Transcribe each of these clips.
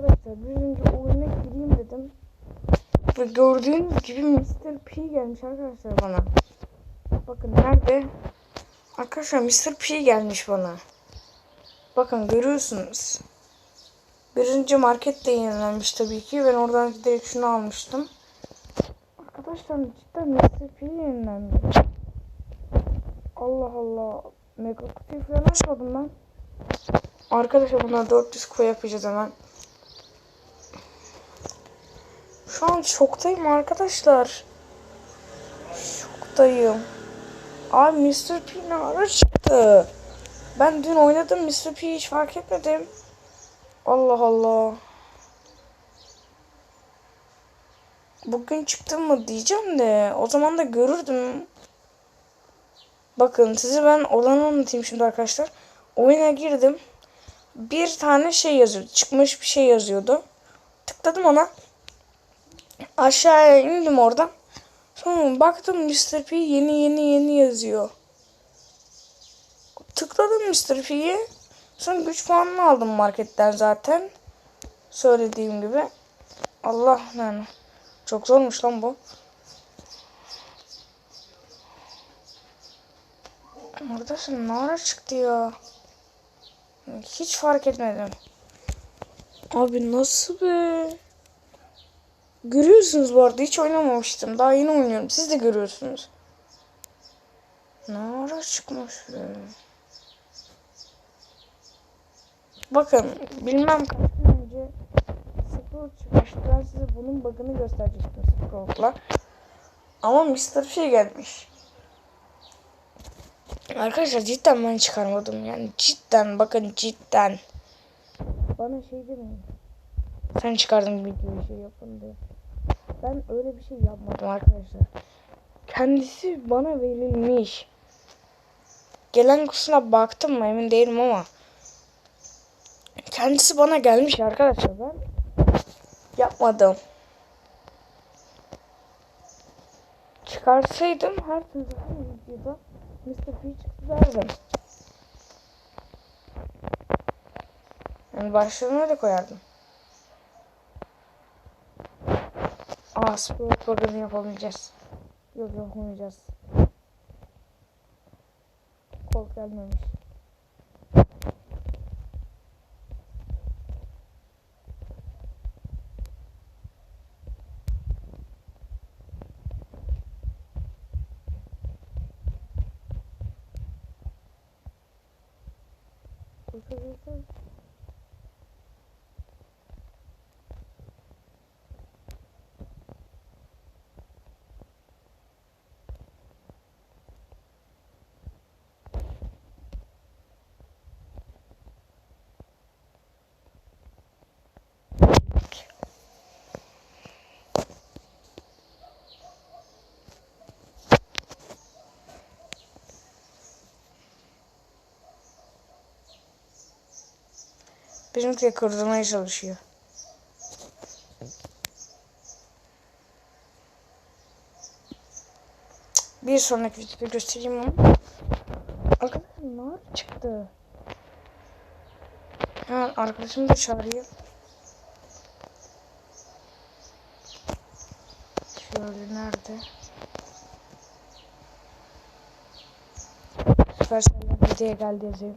Arkadaşlar bir önce oyuna gireyim dedim. Ve gördüğünüz gibi Mr. P gelmiş arkadaşlar bana. Bakın nerede? Arkadaşlar Mr. P gelmiş bana. Bakın görüyorsunuz. Birinci markette yenilenmiş tabii ki. Ben oradan direkt şunu almıştım. Arkadaşlar cidden Mr. P yenilenmiş. Allah Allah. Mega kutuyu falan açmadım ben. Arkadaşlar buna 400 kupa yapacağız hemen. Şu an şoktayım arkadaşlar. Şoktayım. Abi Mr. P ne ara çıktı? Ben dün oynadım Mr. P hiç fark etmedim. Allah Allah. Bugün çıktım mı diyeceğim de o zaman da görürdüm. Bakın size ben olanı anlatayım şimdi arkadaşlar. Oyuna girdim. Bir tane şey yazıyordu. Çıkmış bir şey yazıyordu. Tıkladım ona. Aşağıya indim oradan. Sonra baktım Mr. P yeni yeni yeni yazıyor. Tıkladım Mr. P'ye. Sonra güç puanını aldım marketten zaten. Söylediğim gibi. Allah yani. Çok zormuş lan bu. Oradasın ne ara çıktı ya? Hiç fark etmedim. Abi nasıl be? Görüyorsunuz bu arada hiç oynamamıştım. Daha yeni oynuyorum. Siz de görüyorsunuz. Ne ara çıkmış? Bakın bilmem kaç önce Scroll çıkmıştı. Ben size bunun bug'ını gösterecektim Scroll'la. Ama Mr. Şey gelmiş. Arkadaşlar cidden ben çıkarmadım yani cidden bakın cidden. Bana şey demeyin. Sen çıkardın videoyu şey yapın diye. Ben öyle bir şey yapmadım arkadaşlar. Kendisi bana verilmiş. Gelen kutusuna baktım mı emin değilim ama. Kendisi bana gelmiş arkadaşlar ben yapmadım. Çıkarsaydım her türlü videoda Mr. P çıktı derdim. Yani başlığını öyle koyardım. Aa sport bug'ını yapamayacağız. Yok yapamayacağız. Kol gelmemiş. Bizimki kırdırmaya çalışıyor. Bir sonraki videoda göstereyim onu. Arkadaşlar nar çıktı. Hemen arkadaşımı da çağırayım. Şöyle nerede? Süpercell'den videoya geldi yazayım.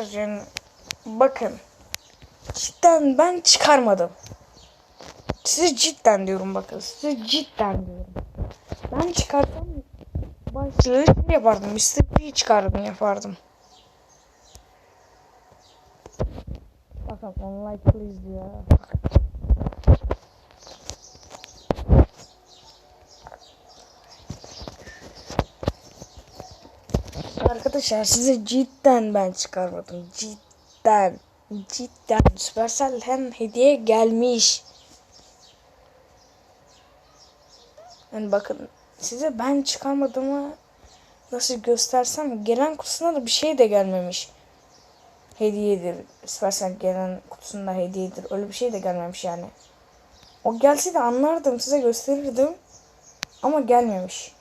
Arkadaşlar yani bakın cidden ben çıkarmadım. Size cidden diyorum bakın size cidden diyorum. Ben çıkarsam başlığı şey yapardım. P çıkardım yapardım. Bakın online please diyor. Arkadaşlar size cidden ben çıkarmadım. Cidden. Cidden. Supercell hem hediye gelmiş. Yani bakın size ben çıkarmadığımı nasıl göstersem gelen kutusuna da bir şey de gelmemiş. Hediyedir. Supercell gelen kutusunda hediyedir. Öyle bir şey de gelmemiş yani. O gelse de anlardım size gösterirdim. Ama gelmemiş.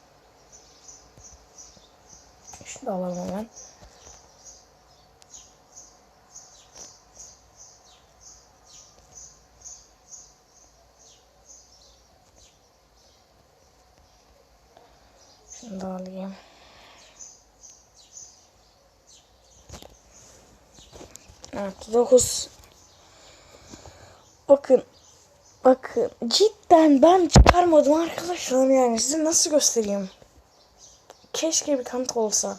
Şunu da alalım hemen. Şunu alayım. Evet 9 Bakın Bakın cidden ben çıkarmadım arkadaşlar yani size nasıl göstereyim Keşke bir kanıt olsa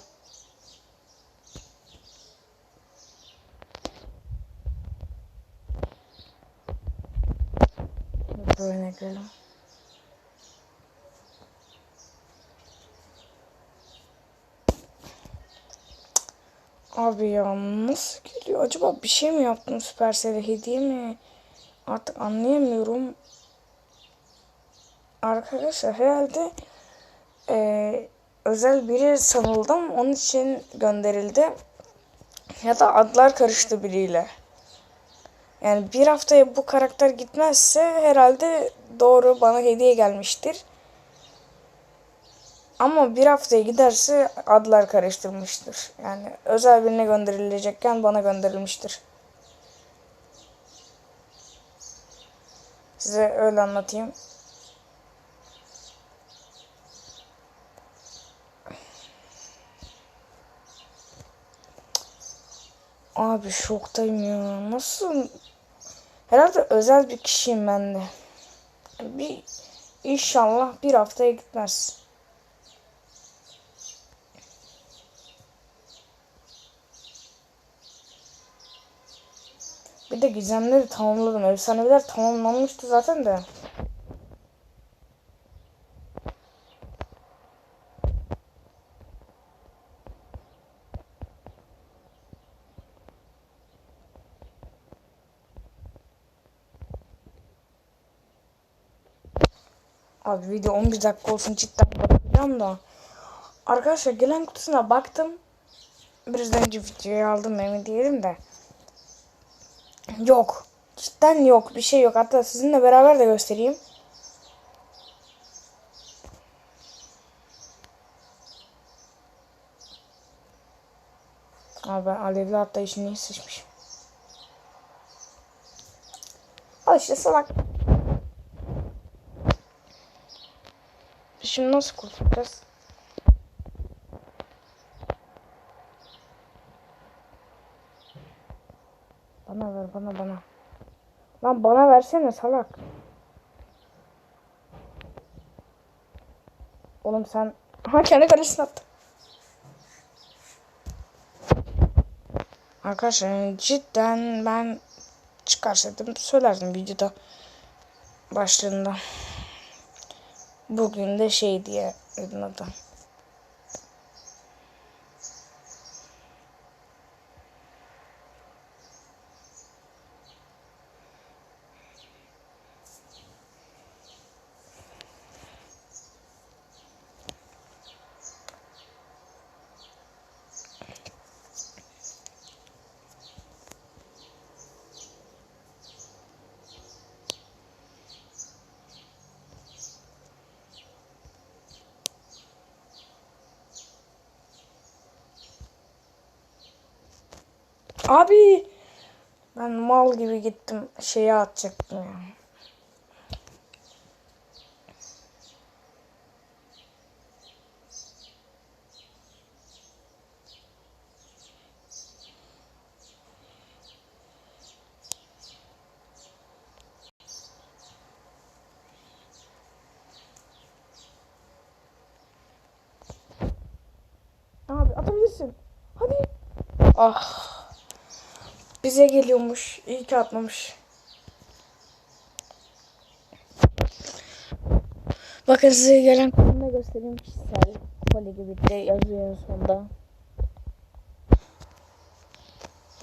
Görelim Abi ya nasıl geliyor? Acaba bir şey mi yaptım Supercell'e hediye mi? Artık anlayamıyorum. Arkadaşlar herhalde e, özel biri sanıldım. Onun için gönderildi. Ya da adlar karıştı biriyle. Yani bir haftaya bu karakter gitmezse herhalde doğru bana hediye gelmiştir. Ama bir haftaya giderse adlar karıştırmıştır. Yani özel birine gönderilecekken bana gönderilmiştir. Size öyle anlatayım. Abi şoktayım ya. Nasıl? Herhalde özel bir kişiyim ben de. Bir inşallah bir haftaya gitmez. Bir de gizemleri tamamladım. Efsaneler tamamlanmıştı zaten de. Abi video 11 dakika olsun cidden bakacağım da. Arkadaşlar gelen kutusuna baktım. Biraz önce videoyu aldım emin değilim de. Yok. Cidden yok. Bir şey yok. Hatta sizinle beraber de göstereyim. Abi ben alevli hatta işini sıçmışım. Al işte salak. Şimdi nasıl kurtulacağız? Bana ver bana bana. Lan bana versene salak. Oğlum sen ha kendi kalesine attın. Arkadaşlar cidden ben çıkarsaydım söylerdim videoda başlığında. Bugün de şey diye adı. Abi ben mal gibi gittim şeye atacaktım ya. Abi atabilirsin. Hadi. Ah. Bize geliyormuş. İyi ki atmamış. Bakın size gelen konuda göstereyim kişisel. Kole gibi de yazıyor en sonunda.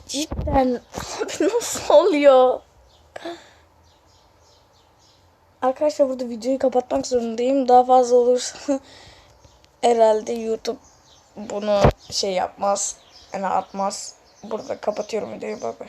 Cidden nasıl oluyor? Arkadaşlar burada videoyu kapatmak zorundayım. Daha fazla olursa herhalde YouTube bunu şey yapmaz. Yani atmaz. Burada kapatıyorum videoyu. Bay bay.